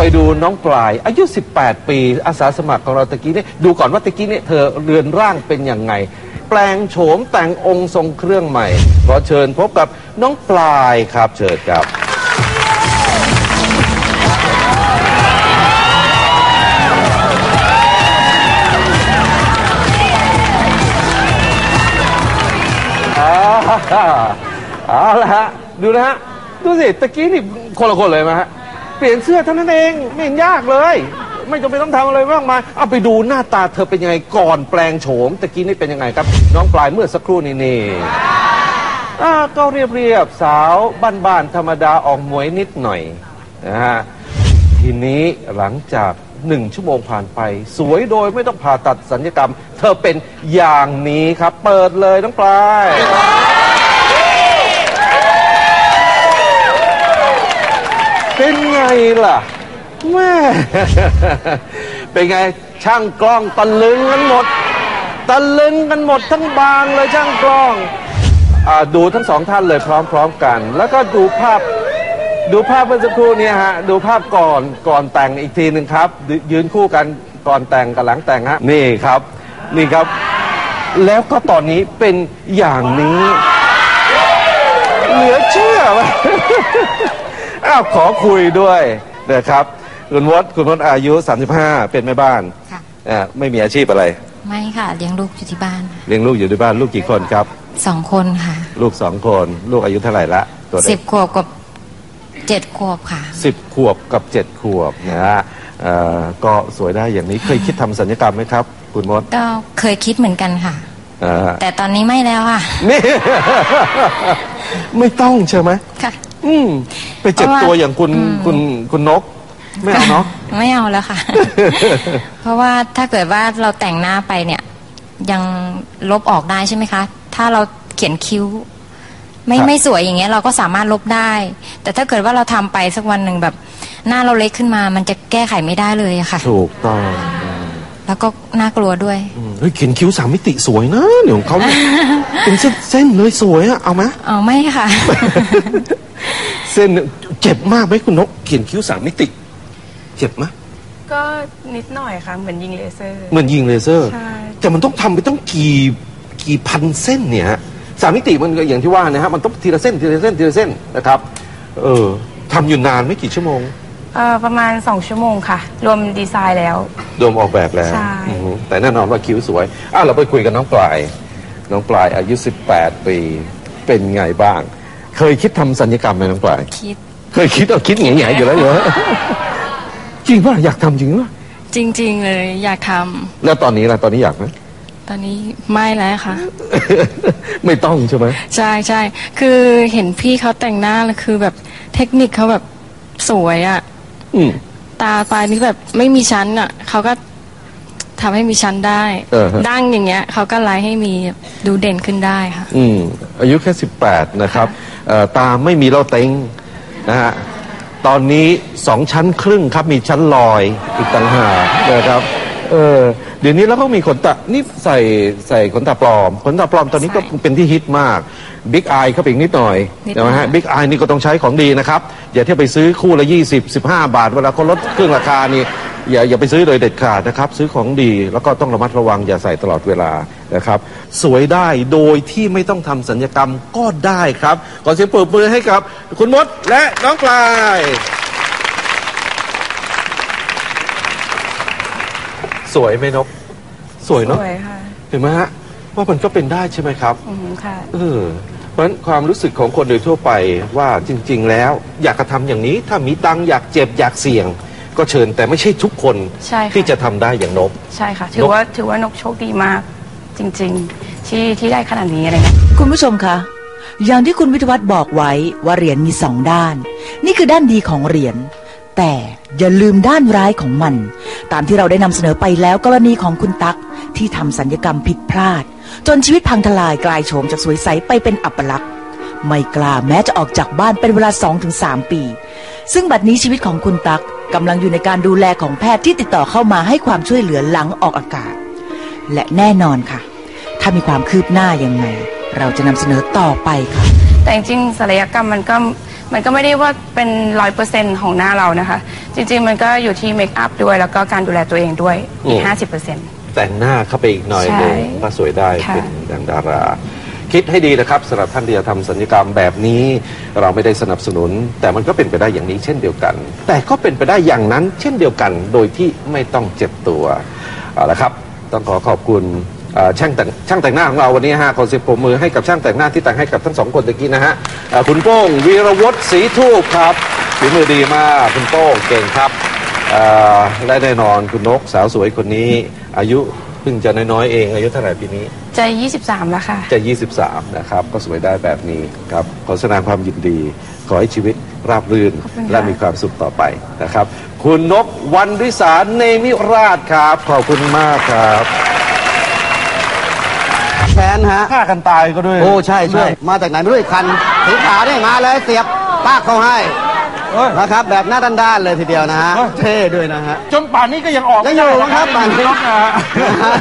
ไปดูน้องปลาย อายุ 18 ปี อาสาสมัครของเราตะกี้นี่ดูก่อนว่าตะกี้นี่เธอเรือนร่างเป็นยังไง แปลงโฉมแต่งองค์ทรงเครื่องใหม่ ขอเชิญพบกับน้องปลายครับเชิญครับอ่าเอาละฮะดูนะฮะ ดูสิตะกี้นี่คนละคนเลยไหมฮะ เปลี่ยนเสื้อเท่านั้นเองไม่เห็นยากเลย ไม่จำเป็นต้องทำอะไรมากมายเอาไปดูหน้าตาเธอเป็นยังไงก่อนแปลงโฉมตะกี้นี่เป็นยังไงครับ น้องปลายเมื่อสักครู่นี้นี่อ่าก็เรียบเรียบสาวบ้านๆธรรมดาออกหมวยนิดหน่อยนะฮะทีนี้หลังจากหนึ่งชั่วโมงผ่านไป สวยโดยไม่ต้องผ่าตัดสัญญกรรม เธอเป็นอย่างนี้ครับ เปิดเลยน้องปลาย เป็นไงล่ะแม่เป็นไงช่างกล้องตะลึงกันหมดตะลึงกันหมดทั้งบางเลยช่างกล้องอดูทั้งสองท่านเลยพร้อมๆกัน แล้วก็ดูภาพดูภาพเมื่อสักครู่เนี้ฮะ ดูภาพก่อนก่อนแต่งอีกทีหนึ่งครับ ยืนคู่กันก่อนแต่งกับหลังแต่งฮะนี่ครับ นี่ครับ แล้วก็ตอนนี้เป็นอย่างนี้ เหลือเชื่อ อ้าวขอคุยด้วยนะครับคุณวดคุณวดอายุ 35 เป็นแม่บ้านค่ะอ่าไม่มีอาชีพอะไร ไม่ค่ะเลี้ยงลูกอยู่ที่บ้านค่ะเลี้ยงลูกอยู่ที่บ้านลูกกี่คนครับ สองคนค่ะลูกสองคน ลูกอายุเท่าไหร่ละตัวสิเด็บกขวบกับเจ็ดขวบค่ะ สิบขวบกับเจ็ดขวบนะฮะเอ่อก็สวยได้อย่างนี้เคยคิดทำสัญญกรรมไหมครับ คุณมดก็เคยคิดเหมือนกันค่ะ อ่าแต่ตอนนี้ไม่แล้วค่ะ นี่ ไม่ต้องใช่ไหมค่ะ อืม ไปเจ็บเพราะว่าตัวอย่างคุณอืมคุณคุณนก ไม่เอาเนาะ ไม่เอาแล้วค่ะ เพราะว่าถ้าเกิดว่าเราแต่งหน้าไปเนี่ย ยังลบออกได้ใช่ไหมคะ ถ้าเราเขียนคิ้ว ไม่ครับไม่สวยอย่างเงี้ย เราก็สามารถลบได้ แต่ถ้าเกิดว่าเราทำไปสักวันหนึ่งแบบ หน้าเราเล็กขึ้นมามันจะแก้ไขไม่ได้เลยอะค่ะ ถูกต้องแล้วก็น่ากลัวด้วยอืมเฮ้ยเขียนคิ้วสามมิติสวยนะเนี่ยของเขาเนี่ยเป็นเส้นเส้นเลยสวยอะเอาไหมเอาไม่ค่ะ เส้นเนี่ยเจ็บมากไหมคุณนก เขียนคิ้วสามมิติ เจ็บไหมก็นิดหน่อยค่ะ เหมือนยิงเลเซอร์ เหมือนยิงเลเซอร์ ใช่ แต่มันต้องทำไปต้องกี่กี่พันเส้นเนี่ยฮะสามมิติมันก็อย่างที่ว่านะฮะมันต้องทีละเส้นทีละเส้นทีละเส้นนะครับ เออทำอยู่นานไม่กี่ชั่วโมง เอ่อประมาณ 2 ชั่วโมงค่ะ รวมดีไซน์แล้ว โดมออกแบบแล้วใช่ อือฮึแต่แน่นอนว่าคิ้วสวย อะเราไปคุยกับน้องปลาย น้องปลายอายุ 18 ปี เป็นไงบ้าง เคยคิดทำสัญญกรรมไหมน้องปลาย คิดเคยคิดเอาคิดแง่ๆอยู่แล้วเหรอ จริงป่ะอยากทำจริงป่ะจริง ๆ เลยอยากทำแล้วตอนนี้ล่ะตอนนี้อยากไหมตอนนี้ไม่แล้วค่ะ ไม่ต้องใช่ไหมใช่ใช่คือเห็นพี่เขาแต่งหน้าแล้วคือแบบเทคนิคเขาแบบสวยอะอืมตาปลายนี่แบบไม่มีชั้นอะเขาก็ ทำให้มีชั้นได้เออฮะ ดั้งอย่างเงี้ยเขาก็ไล่ให้มีดูเด่นขึ้นได้ค่ะ อืมอายุแค่ 18 นะครับเอ่อตาไม่มีเล่าเต็งนะฮะตอนนี้สองชั้นครึ่งครับมีชั้นลอยอีกต่างหากนะครับเออเดี๋ยวนี้แล้วก็มีขนตานี่ใส่ใส่ขนตาปลอม ขนตาปลอมตอนนี้ก็ใช่เป็นที่ฮิตมากบิ๊กอายเข้าไปอีกนิดหน่อยนิดหน่อยใช่ไหมฮะบิ๊กอายนี่ก็ต้องใช้ของดีนะครับ อย่าเที่ยวไปซื้อคู่ละ 20 15 บาท เวลาเขาลดเครื่องราคานี่ อย่าอย่าไปซื้อโดยเด็ดขาดนะครับ ซื้อของดีแล้วก็ต้องระมัดระวังอย่าใส่ตลอดเวลานะครับ สวยได้โดยที่ไม่ต้องทำสัญญกรรมก็ได้ครับขอเสียงปรบมือให้กับ คุณมดและน้องปลายสวยไหมนก สวยสเนาะวยค่ะ เห็นไหมฮะว่ามันก็เป็นได้ใช่ไหมครับอืมค่ะ เออเพราะฉะนั้นความรู้สึกของคนโดยทั่วไปว่าจริง ๆ แล้ว อยากกระทำอย่างนี้ถ้ามีตังค์อยากเจ็บอยากเสี่ยง ก็เชิญแต่ไม่ใช่ทุกคนใช่ค่ะ ที่จะทำได้อย่างนก ใช่ค่ะ ถือว่าถือว่านกโชคดีมากจริงๆ ที่ที่ได้ขนาดนี้อะไรเงี้ย คุณผู้ชมคะ อย่างที่คุณวิทยวัฒน์บอกไว้ว่าเหรียญมีสองด้าน นี่คือด้านดีของเหรียญ แต่อย่าลืมด้านร้ายของมัน ตามที่เราได้นำเสนอไปแล้วกรณีของคุณตั๊กที่ทำสัญญกรรมผิดพลาด จนชีวิตพังทลายกลายโฉมจากสวยใสไปเป็นอัปลักษณ์ ไม่กล้าแม้จะออกจากบ้านเป็นเวลา 2-3 ปี ซึ่งบัดนี้ชีวิตของคุณตั๊ก กำลังอยู่ในการดูแลของแพทย์ที่ติดต่อเข้ามาให้ความช่วยเหลือหลังออกอากาศ และแน่นอนค่ะ ถ้ามีความคืบหน้ายังไง เราจะนำเสนอต่อไปค่ะ แต่จริงๆศัลยกรรมมันก็มันก็ไม่ได้ว่าเป็นร้อยเปอร์เซ็นของหน้าเรานะคะ จริง ๆ มันก็อยู่ที่เมคอัพด้วย แล้วก็การดูแลตัวเองด้วยอีกห้าสิบเปอร์เซ็นต์ แต่งหน้าเข้าไปอีกหน่อยหนึ่งใช่ก็สวยได้ค่ะ เป็นดังดารา คิดให้ดีนะครับสำหรับท่านที่จะทำสัญญกรรมแบบนี้ เราไม่ได้สนับสนุน แต่มันก็เป็นไปได้อย่างนี้เช่นเดียวกัน แต่ก็เป็นไปได้อย่างนั้นเช่นเดียวกัน โดยที่ไม่ต้องเจ็บตัวเอาละครับ ต้องขอขอบคุณช่างแต่งช่างแต่งหน้าของเราวันนี้ฮะขอเสียงปรบมือให้กับช่างแต่งหน้าที่แต่งให้กับทั้งสองคนตะกี้นะฮะคุณโป้งวีรวศศรีทูปครับฝีมือดีมากคุณโป้งเก่งครับและแน่นอนคุณนกสาวสวยคนนี้อายุ เพิ่งจะน้อยๆเองอายุเท่าไหร่ปีนี้ จะยี่สิบสามแล้วค่ะ จะ 23 นะครับ ก็สวยได้แบบนี้ครับ ขอแสดงความยินดี ขอให้ชีวิตราบรื่นขอบคุณค่ะและมีความสุขต่อไปนะครับ คุณนกวันวิสารเนมิราชครับ ขอบคุณมากครับแขนฮะฆ่ากันตายก็ด้วย โอ้ ใช่ใช่มาจากไหนไม่รู้อีกคันสีขาวนี่มาเลยเสียบปากเขาให้ เอ้ย นะครับแบบหน้าด้านๆเลยทีเดียวนะฮะเฮ้ยเท่ด้วยนะฮะ จนป่านนี้ก็ยังออกยังอยู่มั้งครับป่านนี้นกนะฮะนะฮะ